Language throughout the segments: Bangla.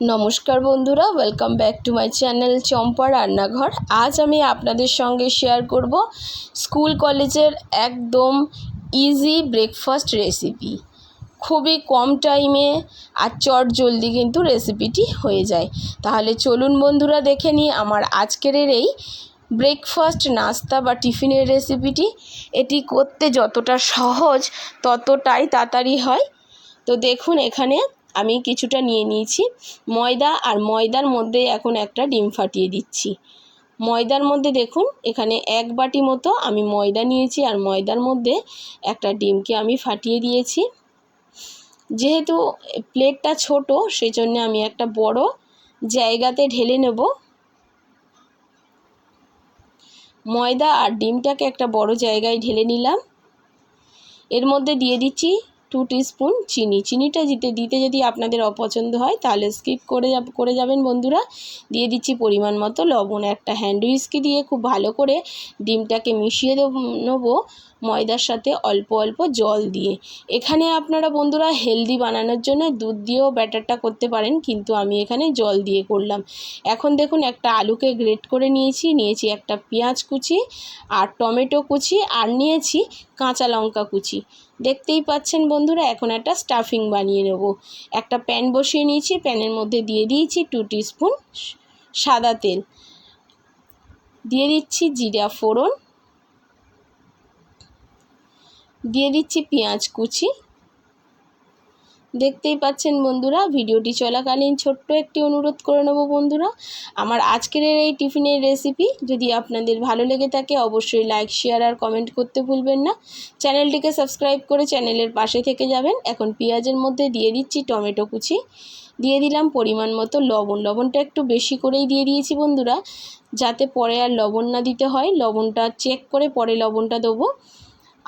নমস্কার বন্ধুরা welcome back to my channel Champa Rannaghar. আজ আমি আপনাদের সঙ্গে শেয়ার করব স্কুল কলেজের একদম ইজি ব্রেকফাস্ট রেসিপি খুবই কম টাইমে আর চট জলদি কিন্তু রেসিপিটি হয়ে যায়। তাহলে চলুন বন্ধুরা, দেখে নিই আমার আজকের এই ব্রেকফাস্ট নাস্তা বা টিফিনের রেসিপিটি এটি করতে যতটা সহজ, ততটাই তাড়াতাড়ি হয়। তো দেখুন, এখানে আমি কিছুটা নিয়ে নিয়েছি। ময়দা আর ময়দার মধ্যে এখন একটা ডিম ফাটিয়ে দিচ্ছি। ময়দার মধ্যে দেখুন, এখানে এক বাটি মতো আমি ময়দা নিয়েছি আর ময়দার মধ্যে একটা ডিমকে আমি ফাটিয়ে দিয়েছি। যেহেতু প্লেটটা ছোট সেই জন্য আমি একটা বড় জায়গাতে ঢেলে নেব। ময়দা আর ডিমটাকে একটা বড় জায়গায় ঢেলে নিলাম। এর মধ্যে দিয়ে দিচ্ছি টু স্পুন চিনি চিনিটা দিতে দিতে যদি আপনাদের অপছন্দ হয়, তাহলে স্কিপ করে করে যাবেন বন্ধুরা। দিয়ে দিচ্ছি পরিমাণ মতো লবণ। একটা হ্যান্ড উইস্কি দিয়ে খুব ভালো করে ডিমটাকে মিশিয়ে নেব। ময়দার সাথে অল্প অল্প জল দিয়ে। এখানে আপনারা বন্ধুরা হেলদি বানানোর জন্য দুধ দিয়েও ব্যাটারটা করতে পারেন, কিন্তু আমি এখানে জল দিয়ে করলাম। এখন দেখুন, একটা আলুকে গ্রেট করে নিয়েছি নিয়েছি একটা পেঁয়াজ কুচি, আর টমেটো কুচি, আর নিয়েছি কাঁচা লঙ্কা কুচি। দেখতেই পাচ্ছেন বন্ধুরা, এখন একটা স্টাফিং বানিয়ে নেব। একটা প্যান বসিয়ে নিয়েছি, প্যানের মধ্যে দিয়ে দিয়েছি টু স্পুন সাদা তেল। দিয়ে দিচ্ছি জিরা ফোড়ন দিয়ে দিচ্ছি পেঁয়াজ কুচি। দেখতেই পাচ্ছেন বন্ধুরা, ভিডিওটি চলাকালীন ছোট্ট একটি অনুরোধ করে নেব বন্ধুরা। আমার আজকের এই টিফিনের রেসিপি যদি আপনাদের ভালো লেগে থাকে, অবশ্যই লাইক, শেয়ার আর কমেন্ট করতে ভুলবেন না। চ্যানেলটিকে সাবস্ক্রাইব করে চ্যানেলের পাশে থেকে যাবেন। এখন পেঁয়াজের মধ্যে দিয়ে দিচ্ছি টমেটো কুচি। দিয়ে দিলাম পরিমাণ মতো লবণ। লবণটা একটু বেশি করেই দিয়ে দিয়েছি বন্ধুরা, যাতে পরে আর লবণ না দিতে হয়। লবণটা চেক করে পরে লবণটা দেবো।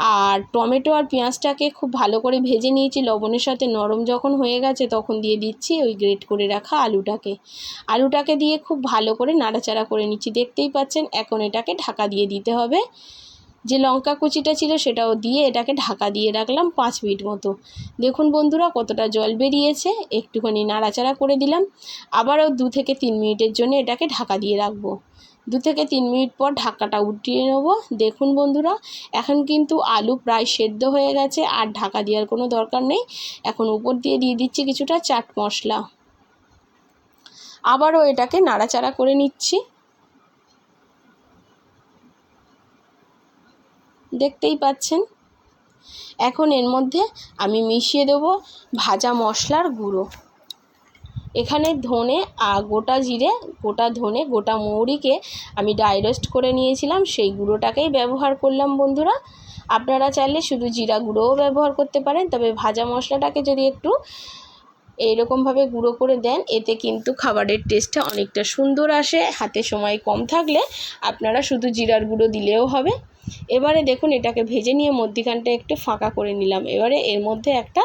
আর টমেটো আর পেঁয়াজটাকে খুব ভালো করে ভেজে নিয়েছি। লবণের সাথে নরম যখন হয়ে গেছে তখন দিয়ে দিচ্ছি ওই গ্রেট করে রাখা আলুটাকে। আলুটাকে দিয়ে খুব ভালো করে নাড়াচাড়া করে নিচ্ছি। দেখতেই পাচ্ছেন এখন এটাকে ঢাকা দিয়ে দিতে হবে। যে লঙ্কা কুচিটা ছিল সেটাও দিয়ে এটাকে ঢাকা দিয়ে রাখলাম পাঁচ মিনিট মতো। দেখুন বন্ধুরা কতটা জল বেরিয়েছে। একটুখানি নাড়াচাড়া করে দিলাম। আবারও দু থেকে তিন মিনিটের জন্য এটাকে ঢাকা দিয়ে রাখব। দু থেকে তিন মিনিট পর ঢাকাটা উঠিয়ে নেব। দেখুন বন্ধুরা, এখন কিন্তু আলু প্রায় সেদ্ধ হয়ে গেছে, আর ঢাকা দেওয়ার কোনো দরকার নেই। এখন উপর দিয়ে দিয়ে দিচ্ছি কিছুটা চাট মশলা। আবারও এটাকে নাড়াচাড়া করে নিচ্ছি। দেখতেই পাচ্ছেন? এখন এর মধ্যে আমি মিশিয়ে দেবো ভাজা মশলার গুঁড়ো। এখানে ধনে গোটা জিরে, গোটা ধনে, গোটা মৌরিকে আমি ডাইরোস্ট করে নিয়েছিলাম। সেই গুঁড়োটাকেই ব্যবহার করলাম বন্ধুরা। আপনারা চাইলে শুধু জিরা গুঁড়োও ব্যবহার করতে পারেন, তবে ভাজা মশলাটাকে যদি একটু এইরকমভাবে গুঁড়ো করে দেন, এতে কিন্তু খাবারের টেস্টটা অনেকটা সুন্দর আসে। হাতে সময় কম থাকলে আপনারা শুধু জিরার গুঁড়ো দিলেও হবে। এবারে দেখুন, এটাকে ভেজে নিয়ে মধ্যিখানটা একটু ফাঁকা করে নিলাম। এবারে এর মধ্যে একটা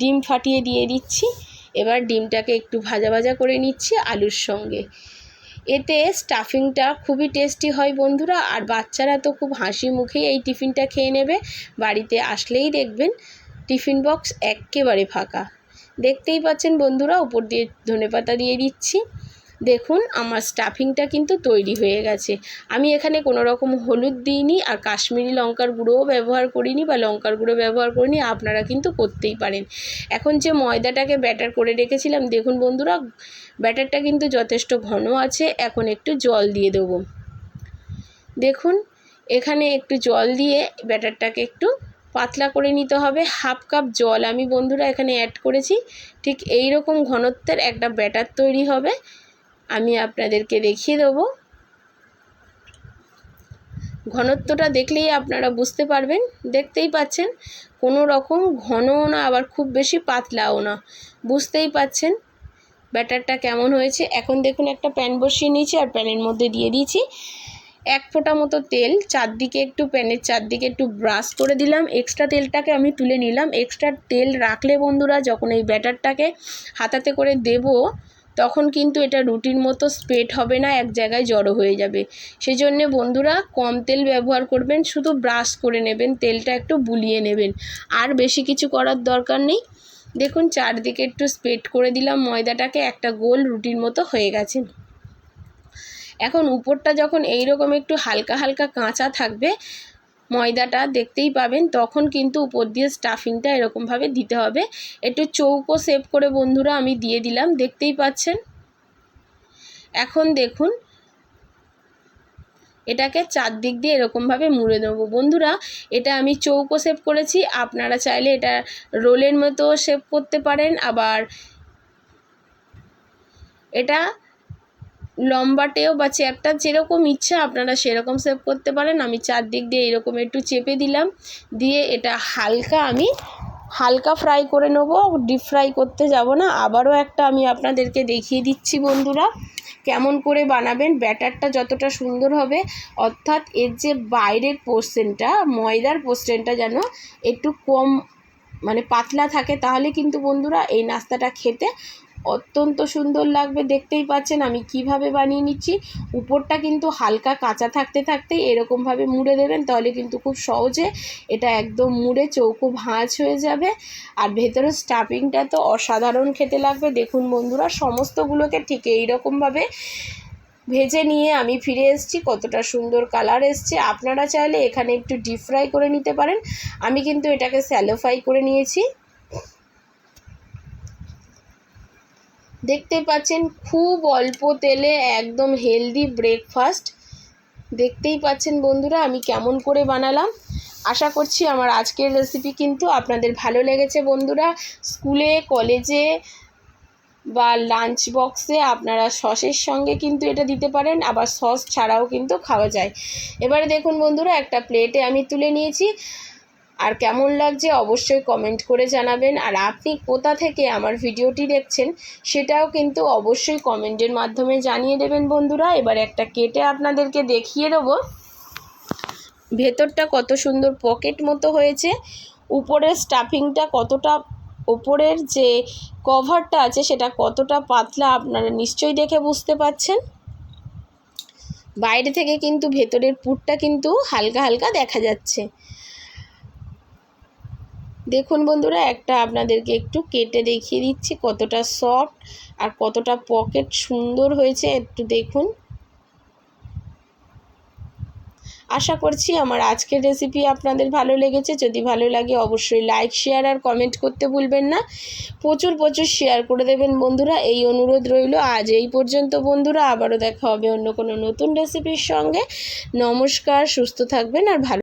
ডিম ফাটিয়ে দিয়ে দিচ্ছি। এবার ডিমটাকে একটু ভাজা ভাজা করে নিচ্ছি আলুর সঙ্গে। এতে স্টাফিংটা খুবই টেস্টি হয় বন্ধুরা, আর বাচ্চারা তো খুব হাসি মুখেই এই টিফিনটা খেয়ে নেবে। বাড়িতে আসলেই দেখবেন টিফিন বক্স একেবারে ফাঁকা। দেখতেই পাচ্ছেন বন্ধুরা, উপর দিয়ে ধনেপাতা দিয়ে দিচ্ছি। দেখুন, আমার স্টাফিংটা কিন্তু তৈরি হয়ে গেছে। আমি এখানে কোনো রকম হলুদ দিইনি আর কাশ্মীরি লঙ্কার গুঁড়োও ব্যবহার করিনি বা লঙ্কার গুঁড়ো ব্যবহার করিনি, আপনারা কিন্তু করতেই পারেন। এখন যে ময়দাটাকে ব্যাটার করে রেখেছিলাম, দেখুন বন্ধুরা, ব্যাটারটা কিন্তু যথেষ্ট ঘন আছে, এখন একটু জল দিয়ে দেবো। দেখুন, এখানে একটু জল দিয়ে ব্যাটারটাকে একটু পাতলা করে নিতে হবে, হাফ কাপ জল আমি বন্ধুরা এখানে অ্যাড করেছি, ঠিক এই রকম ঘনত্বের একটা ব্যাটার তৈরি হবে। আমি আপনাদেরকে দেখিয়ে দেবো। ঘনত্বটা দেখলেই আপনারা বুঝতে পারবেন, দেখতেই পাচ্ছেন, কোনো রকম ঘনও না, আবার খুব বেশি পাতলাও না। বুঝতেই পাচ্ছেন ব্যাটারটা কেমন হয়েছে। এখন দেখুন একটা প্যান বসিয়ে নিয়েছি আর প্যানের মধ্যে দিয়ে দিয়েছি এক ফোঁটা মতো তেল। চারদিকে একটু প্যানের চারদিকে একটু ব্রাশ করে দিলাম। এক্সট্রা তেলটাকে আমি তুলে নিলাম। এক্সট্রা তেল রাখলে বন্ধুরা, যখন এই ব্যাটারটাকে হাতাতে করে দেবো তখন কিন্তু এটা রুটির মতো স্প্রেড হবে না, এক জায়গায় জড়ো হয়ে যাবে। সেই জন্যে বন্ধুরা কম তেল ব্যবহার করবেন, শুধু ব্রাশ করে নেবেন, তেলটা একটু বুলিয়ে নেবেন। আর বেশি কিছু করার দরকার নেই। দেখুন, চারদিকে একটু স্প্রেড করে দিলাম ময়দাটাকে, একটা গোল রুটির মতো হয়ে গেছে। এখন উপরটা যখন এই রকম একটু হালকা হালকা কাঁচা থাকবে ময়দাটা দেখতেই পাবেন, তখন কিন্তু উপর দিয়ে স্টাফিংটা এরকমভাবে দিতে হবে। একটু চৌকো সেভ করে বন্ধুরা আমি দিয়ে দিলাম, দেখতেই পাচ্ছেন? এখন দেখুন, এটাকে চারদিক দিয়ে এরকমভাবে মুড়ে দেবো বন্ধুরা, এটা আমি চৌকো শেপ করেছি, আপনারা চাইলে এটা রোলের মতো শেপ করতে পারেন, আবার এটা লম্বাটেও বা চ্যাপটা যেরকম ইচ্ছা আপনারা সেরকম শেপ করতে পারেন। আমি চারদিক দিয়ে এরকম একটু চেপে দিলাম। দিয়ে এটা হালকা আমি হালকা ফ্রাই করে নেব। ডিপ ফ্রাই করতে যাব না। আবারও একটা আমি আপনাদেরকে দেখিয়ে দিচ্ছি বন্ধুরা, কেমন করে বানাবেন। ব্যাটারটা যতটা সুন্দর হবে। অর্থাৎ এর যে বাইরের পোর্শনটা ময়দার পোর্শনটা যেন একটু কম মানে পাতলা থাকে, তাহলে কিন্তু বন্ধুরা এই নাস্তাটা খেতে অত্যন্ত সুন্দর লাগবে, দেখতেই পাচ্ছেন আমি কীভাবে বানিয়ে নিচ্ছি। উপরটা কিন্তু হালকা কাঁচা থাকতে থাকতেই এরকমভাবে মুড়ে দেবেন, তাহলে কিন্তু খুব সহজে এটা একদম মুড়ে চৌকো ভাঁজ হয়ে যাবে। আর ভেতরের স্টাফিংটা তো অসাধারণ খেতে লাগবে। দেখুন বন্ধুরা, সমস্তগুলোকে ঠিক এইরকমভাবে ভেজে নিয়ে আমি ফিরে এসেছি, কতটা সুন্দর কালার এসছে। আপনারা চাইলে এখানে একটু ডিপ ফ্রাই করে নিতে পারেন। আমি কিন্তু এটাকে স্যালো ফ্রাই করে নিয়েছি। দেখতে পাচ্ছেন খুব অল্প তেলে একদম হেলদি ব্রেকফাস্ট দেখতেই পাচ্ছেন বন্ধুরা, আমি কেমন করে বানালাম। আশা করছি আমার আজকের রেসিপি কিন্তু আপনাদের ভালো লেগেছে বন্ধুরা। স্কুলে কলেজে বা লাঞ্চ বক্সে আপনারা সসের সঙ্গে কিন্তু এটা দিতে পারেন, আবার সস ছাড়াও কিন্তু খাওয়া যায়। এবারে দেখুন বন্ধুরা, একটা প্লেটে আমি তুলে নিয়েছি। আর কেমন লাগছে অবশ্যই কমেন্ট করে জানাবেন। আর আপনি কোথা থেকে আমার ভিডিওটি দেখছেন, সেটাও কিন্তু অবশ্যই কমেন্টের মাধ্যমে জানিয়ে দেবেন বন্ধুরা। এবার একটা কেটে আপনাদেরকে দেখিয়ে দেবো। ভেতরটা কত সুন্দর পকেট মতো হয়েছে। উপরের স্টাফিংটা কতটা ওপরের যে কভারটা আছে, সেটা কতটা পাতলা আপনারা নিশ্চয়ই দেখে বুঝতে পাচ্ছেন। বাইরে থেকে কিন্তু ভেতরের পুরটা কিন্তু হালকা হালকা দেখা যাচ্ছে। দেখুন বন্ধুরা, একটা আপনাদেরকে একটু কেটে দেখিয়ে দিচ্ছি কতটা সফট আর কতটা পকেট সুন্দর হয়েছে, একটু দেখুন। আশা করছি আমার আজকের রেসিপি আপনাদের ভালো লেগেছে। যদি ভালো লাগে অবশ্যই লাইক শেয়ার আর কমেন্ট করতে ভুলবেন না। প্রচুর প্রচুর শেয়ার করে দেবেন বন্ধুরা। এই অনুরোধ রইল আজ এই পর্যন্ত বন্ধুরা। আবারও দেখা হবে অন্য কোনো নতুন রেসিপির সঙ্গে। নমস্কার, সুস্থ থাকবেন আর ভালো